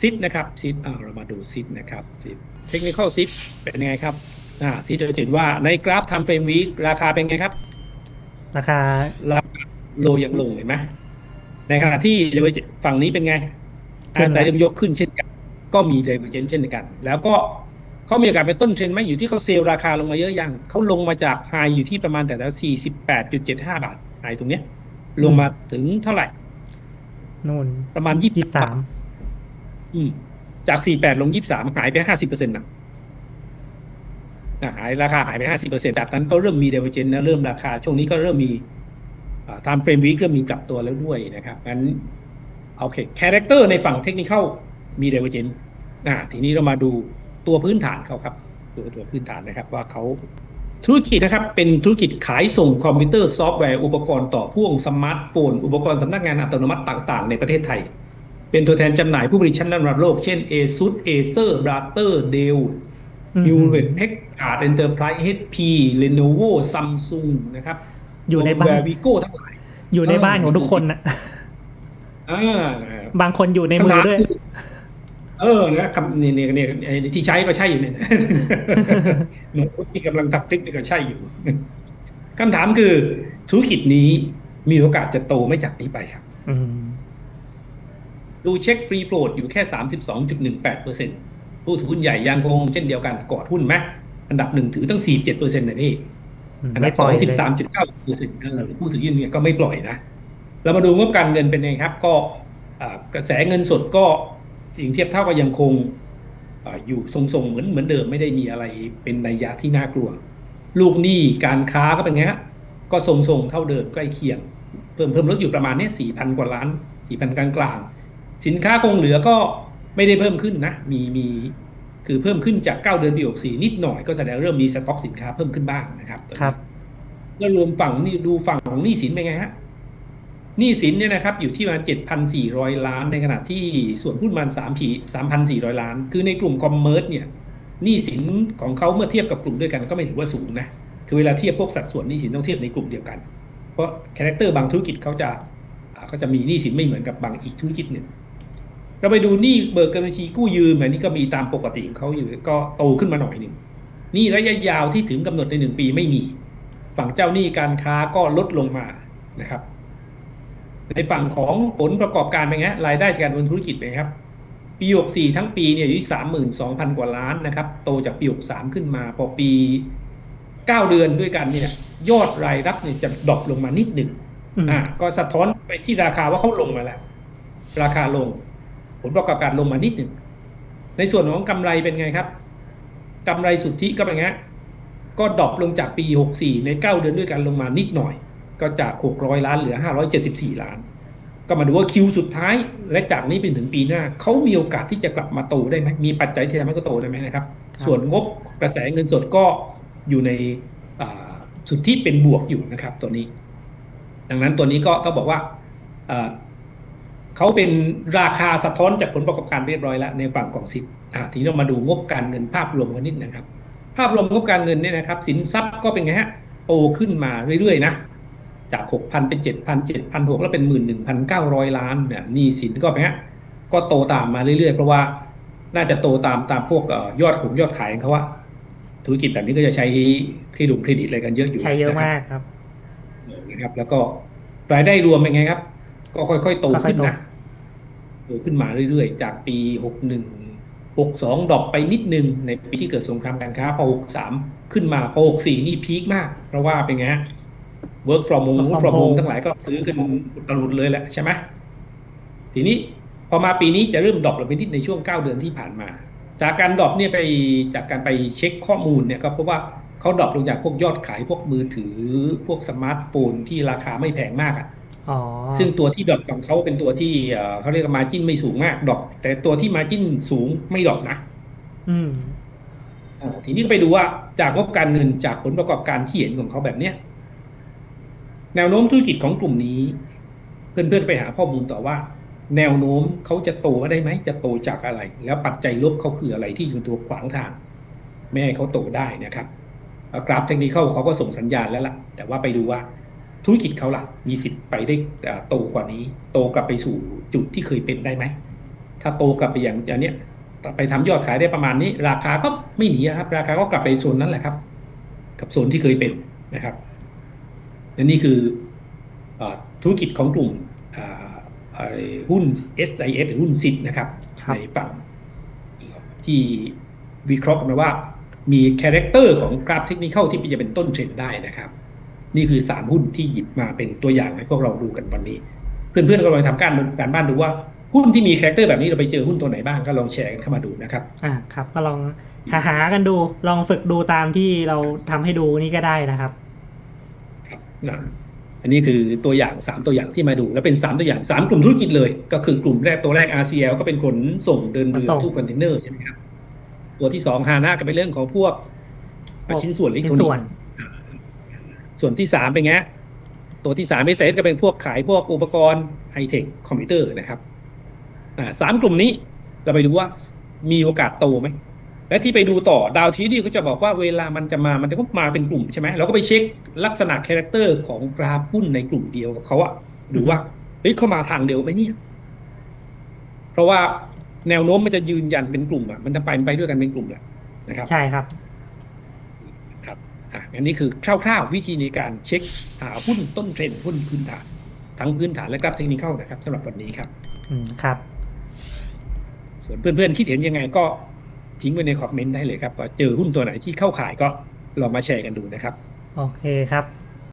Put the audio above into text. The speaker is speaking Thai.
ซิดนะครับซิดอ่าเรามาดูซิดนะครับซิดเทคนิคอลซิดเป็นยังไงครับอ่าซิดจะเห็นว่าในกราฟทำเฟรมวีราคาเป็นไงครับ ราคาราคาโลยังลงเห็นไหมในขณะที่ฝั่งนี้เป็นไงขึ้อานศัยแล้วเดิมยกขึ้นเช่นกัน ก็มีเดเวอร์เจนเช่นกัน แล้วก็เขามีโอกาสเป็นต้นเทรนด์ไหมอยู่ที่เขาเซลล์ราคาลงมาเยอะยังเขาลงมาจากไฮอยู่ที่ประมาณแต่แล้ว48.75บาทไฮตรงเนี้ยลงมาถึงเท่าไหร่นู่นประมาณยี่สิบสาม อืมจาก48ลง23หายไป50%นะอะหายราคาหายไป50%จากนั้นก็เริ่มมีเดเวอร์เจนนะเริ่มราคา ช่วงนี้ก็เริ่มมีตามเฟรมวีคเริ่มมีกลับตัวแล้วด้วยนะครับงั้นโอเคคาแรคเตอร์ในฝั่งเทคนิคมีเดเวอร์เจนอ่าทีนี้เรามาดูตัวพื้นฐานเขาครับ ตัวตัวพื้นฐานนะครับ ว่าเขาธุรกิจนะครับ เป็นธุรกิจขายส่งคอมพิวเตอร์ซอฟต์แวร์อุปกรณ์ต่อพ่วงสมาร์ทโฟน อุปกรณ์สำนักงานอัตโนมัติต่าง ๆ ในประเทศไทย เป็นตัวแทนจำหน่ายผู้ผลิตชั้นนำระดับโลก เช่น ASUS Acer Brother Dell อืม Hewlett Packard Enterprise HP Lenovo Samsung นะครับ อยู่ในบ้านวิโก้ทั้งหลายอยู่ในบ้านของทุกคนนะอ่าบางคนอยู่ในมือด้วยคำถาคือเออนะคำนี่นี่นี่ไอ้ที่ใช้ก็ใช่อยู่เนี่ยหนูที่กำลังทักคลิปนี่ก็ใช่อยู่คำถามคือธุรกิจนี้มีโอกาสจะโตไม่จากนี้ไปครับอืม ดูเช็คฟรีโฟลดอยู่แค่ 32.18%ผู้ถือหุ้นใหญ่ยังคงเช่นเดียวกันกอดหุ้นไหมอันดับหนึ่งถือตั้ง 47%นะพี่อันดัไม่บปสล่ออยงเลสิยบสามจุดเก้าเปอร์เซ็นต์ผู้ถือยื่นเนี่ยก็ไม่ปล่อยนะ เรามาดูงบการเงินเป็นไงครับ ก็อ่ากระแสเงินสดก็สิ่งเทียบเท่าก็ยังคงอาอยู่ทรงๆเหมือนเหมือนเดิมไม่ได้มีอะไรเป็นนัยยะที่น่ากลัว ลูกหนี้การค้าก็เป็นไงฮะก็ทรงๆเท่าเดิมใกล้เคียง เพิ่มเพิ่มลดอยู่ประมาณเนี้สี่พันกว่าล้านสี่พันกลางกลางๆ สินค้าคงเหลือก็ไม่ได้เพิ่มขึ้นนะ มีมีคือเพิ่มขึ้นจากเก้าเดือนปีหกสี่นิดหน่อยก็แสดงเริ่มมีสต็อกสินค้าเพิ่มขึ้นบ้างนะครับตอนนี้ครับก็รวมฝั่งนี่ดูฝั่งของหนี้สินเป็นไงฮะหนี้สินเนี่ยนะครับอยู่ที่ประมาณเจ็ดพันสี่ร้อยล้าน ในขณะที่ส่วนหุ้นมันสามผีสามพันสี่ร้อยล้าน คือในกลุ่มคอมเมอร์สเนี่ยหนี้สินของเขาเมื่อเทียบกับกลุ่มด้วยกันก็ไม่ถือว่าสูงนะคือเวลาเทียบพวกสัดส่วนหนี้สินต้องเทียบในกลุ่มเดียวกัน เพราะคาแรคเตอร์บางธุรกิจเขาจะอ่าเขาจะมีหนี้สินไม่เหมือนกับบางอีกธุรกิจหนึ่ง เราไปดูหนี้เบิกเกินบัญชีกู้ยืมอันนี้ก็มีตามปกติของเขาอยู่ก็โตขึ้นมาหน่อยหนึ่งหนี้ระยะยาวที่ถึงกำหนดในหนึ่งปีไม่มี ฝั่งเจ้าหนี้การค้าก็ลดลงมานะครับ ในฝั่งของผลประกอบการเป็นไงรายได้จากการดำเนินธุรกิจเป็นไงครับปี64ทั้งปีเนี่ยอยู่ที่32,000กว่าล้านนะครับ โตจากปี63ขึ้นมา พอปี9เดือนด้วยกันเนี่ย ยอดรายรับเนี่ยจะดรอปลงมานิดหนึ่งอืมอ่าก็สะท้อนไปที่ราคาว่าเขาลงมาแล้ว ราคาลง ผลประกอบการลงมานิดหนึ่งในส่วนของกำไรเป็นไงครับกำไรสุทธิก็เป็นไงฮะก็ดรอปลงจากปี 64 ใน 9 เดือนด้วยกันลงมานิดหน่อย ก็จาก 600 ล้านเหลือ 574 ล้าน ก็มาดูว่าคิวสุดท้าย และจากนี้เป็นถึงปีหน้า เขามีโอกาสที่จะกลับมาโตได้ไหมมีปัจจัยที่ทำให้เขาโตได้ไหมนะครับครับส่วนงบกระแสเงินสดก็อยู่ในอ่าสุทธิเป็นบวกอยู่นะครับตัวนี้ ดังนั้นตัวนี้ก็ต้องบอกว่าอ่า เขาเป็นราคาสะท้อนจากผลประกอบการเรียบร้อยแล้วในฝั่งของสิทธิ์อ่าทีนี้เรามาดูงบการเงินภาพรวมกันนิดนะครับ ภาพรวมงบการเงินเนี่ยนะครับ สินทรัพย์ก็เป็นไงฮะโตขึ้นมาเรื่อยๆนะจาก 6,000 เป็น 7,000 7,600 แล้วเป็น 11,900 ล้านเนี่ยหนี้สินก็เป็นไงฮะก็โตตามมาเรื่อยๆ เพราะว่าน่าจะโตตามตามพวกเอ่อยอดของยอดขายของเขาว่า ธุรกิจแบบนี้ก็จะใช้เครดิตเครดิตอะไรกันเยอะอยู่ใช้เยอะนะครับมากครับนะครับ แล้วก็รายได้รวมเป็นไงครับ ก็ค่อยๆโตขึ้นค่อยๆโตนะโต ขึ้นมาเรื่อยๆ จากปีหกหนึ่งหกสองดรอปไปนิดนึง ในปีที่เกิดสงครามการค้า พอหกสามขึ้นมาพอหกสี่นี่พีคมาก เพราะว่าเป็นไงฮะ work from home work from home ทั้งหลายก็ซื้อกันอุตลุดเลยแหละใช่ไหมทีนี้พอมาปีนี้จะเริ่มดรอปลงไปนิดในช่วงเก้าเดือนที่ผ่านมา จากการดรอปเนี่ยไปจากการไปเช็คข้อมูลเนี่ยก็เพราะว่าเขาดรอปลงจากพวกยอดขายพวกมือถือพวกสมาร์ทโฟนที่ราคาไม่แพงมากอะอ๋อ ซึ่งตัวที่ดรอปของเขาเป็นตัวที่เอ่อเขาเรียกว่ามาจิ้นไม่สูงมากดรอปแต่ตัวที่มาจิ้นสูงไม่ดรอปนะอืมอ่าทีนี้ก็ไปดูว่าจากงบการเงินจากผลประกอบการที่เห็นของเขาแบบเนี้ยแนวโน้มธุรกิจของกลุ่มนี้ เพื่อนๆไปหาข้อมูลต่อว่า แนวโน้มเขาจะโตได้ไหมจะโตจากอะไร แล้วปัจจัยลบเขาคืออะไรที่เป็นตัวขวางทาง ไม่ให้เขาโตได้นะครับเอ่อกราฟเทคนิคเขาก็ส่งสัญญาณแล้วล่ะ แต่ว่าไปดูว่า ธุรกิจเขาล่ะ มีสิทธิ์ไปได้เอ่อโตกว่านี้ โตกลับไปสู่จุดที่เคยเป็นได้ไหม ถ้าโตกลับไปอย่างอันเนี้ยไปทำยอดขายได้ประมาณนี้ ราคาก็ไม่หนีอะครับ ราคาก็กลับไปโซนนั้นแหละครับ กับโซนที่เคยเป็นนะครับและนี่คืออาธุรกิจของกลุ่มอ่าไอ้หุ้น SIS หรือหุ้นซิดนะครับครับในฝั่งที่วิเคราะห์กันมาว่า มีคาแรคเตอร์ของกราฟเทคนิคที่จะเป็นต้นเทรนด์ได้นะครับ นี่คือสามหุ้นที่หยิบมาเป็นตัวอย่างให้พวกเราดูกันวันนี้ เพื่อนๆก็ลองทำการการบ้านดูว่าหุ้นที่มีคาแรคเตอร์แบบนี้เราไปเจอหุ้นตัวไหนบ้างก็ลองแชร์กันเข้ามาดูนะครับ อ่าครับ ก็ลองหาหากันดู ลองฝึกดูตามที่เราทำให้ดูนี่ก็ได้นะครับครับนะอันนี้คือตัวอย่างสามตัวอย่างที่มาดู แล้วเป็นสามตัวอย่างสามกลุ่มธุรกิจเลย ก็คือกลุ่มแรกตัวแรก RCL ก็เป็นขนส่งเดินเรือขนส่งตู้คอนเทนเนอร์ใช่ไหมครับ ตัวที่สองฮาน่าก็เป็นเรื่องของพวกชิ้นส่วนอิเล็กชิ้ทรอนนิส่กวนส์ ส่วนที่สามเป็นไงตัวที่สามเอสก็เป็นพวกขายพวกอุปกรณ์ไฮเทคคอมพิวเตอร์นะครับอ่าสามกลุ่มนี้เราไปดูว่ามีโอกาสโตไหม และที่ไปดูต่อดาวทีดีก็จะบอกว่าเวลามันจะมา มันจะมาเป็นกลุ่มใช่ไหมเราก็ไปเช็คลักษณะคาแรคเตอร์ของกราฟหุ้นในกลุ่มเดียวกับเขาอะดูว่าเฮ้ยเข้ามาทางเดียวไหมเนี่ยเพราะว่าแนวโน้มมันจะยืนยันเป็นกลุ่มอะมันจะไปไปด้วยกันเป็นกลุ่มแหละนะครับ ใช่ครับ อะอันนี้คือคร่าวๆวิธีในการเช็คหาหุ้นต้นเทรนด์หุ้นพื้นฐาน ทั้งพื้นฐานและกราฟเทคนิคนะครับสำหรับวันนี้ครับ อืมครับ ส่วนเพื่อนๆคิดเห็นยังไงก็ทิ้งไว้ในคอมเมนต์ได้เลยครับว่าเจอหุ้นตัวไหนที่เข้าขายก็ลองมาแชร์กันดูนะครับ โอเคครับ